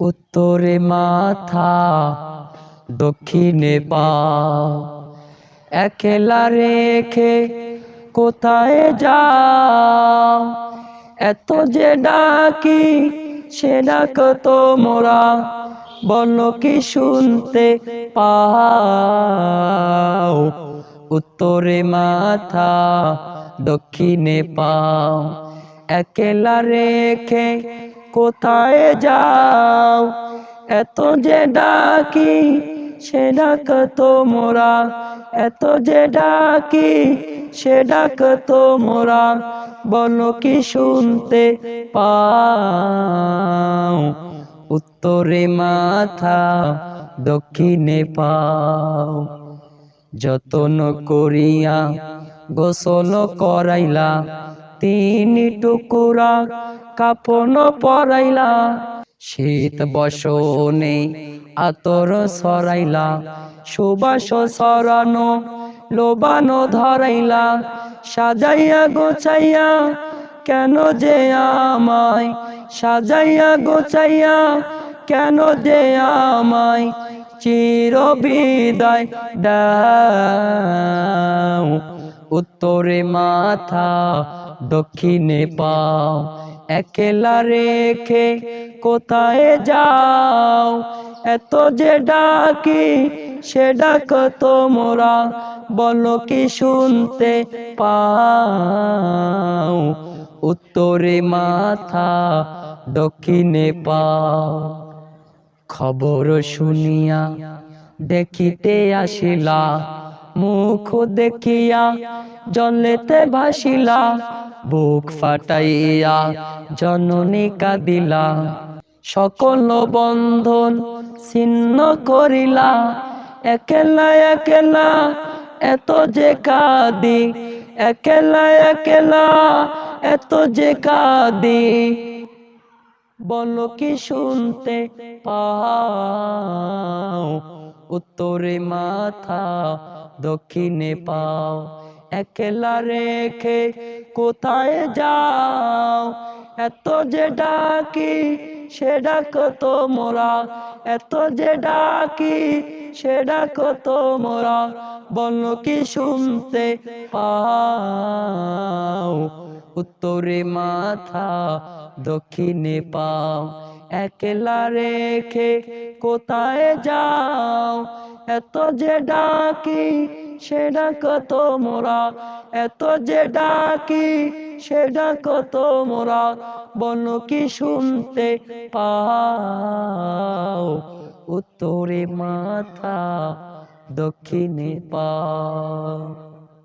উত্তরে মাথা, দক্ষিণে পা। একলা রেখে কোথায় যাও? এত যে ডাকি, সে ডাক তো মোরা বলো কি শুনতে পাও? উত্তরে মাথা, দক্ষিণে পাও একলা রেখে কোথায় যাও? এত যে ডাকি, সে ডাক তো মোরা এত যে ডাকি, সে ডাক তো মোরা বলো কি শুনতে পাও? উত্তরে মাথা, দক্ষিণে পাও। যতন করিয়া, গোসল করাইলা তিন টুকুরা কাপন পরাইলা, শীত বসনে আতর সরাইলা, সুবাস সরানো লোবানো ধরাইলা, সাজাইয়া গোছাইয়া কেন যে আমায়, সাজাইয়া গোছাইয়া কেন যে আমায় চির বিদায় দাও। উত্তরে মাথা দক্ষিণে পাও একেলা রেখে কোথায় যাও? এত যে ডাকি, সে ডাক তোমরা বলো কি শুনতে পাও? উত্তরে মাথা, দক্ষিণে পাও খবর শুনিয়া দেখিতে আসিলা মুখ দেখিয়া জলেতে ভাসিলা, বুক ফাটাইয়া জননী কাঁদিলা। সকল বন্ধন ছিন্ন করিলা, একলা একলা এত যে কাঁদি, একলা একলা এত যে কাঁদি। বলো কি শুনতে পাও, উত্তরে মাথা দক্ষিণে পাও, একলা রেখে কোথায় যাও? এত যে ডাকি, সে ডাক তো মোরা। এত যে ডাকি, সে ডাক তো মোরা। বলো কি শুনতে পাও? উত্তরে মাথা দক্ষিণে পাও। একলা রেখে কোথায় যাও? এত যে ডাকি, সে ডাক তো মোরা। এত যে ডাকি, সে ডাক তো মোরা। বলো কি শুনতে পাও? উত্তরে মাথা দক্ষিণে পাও।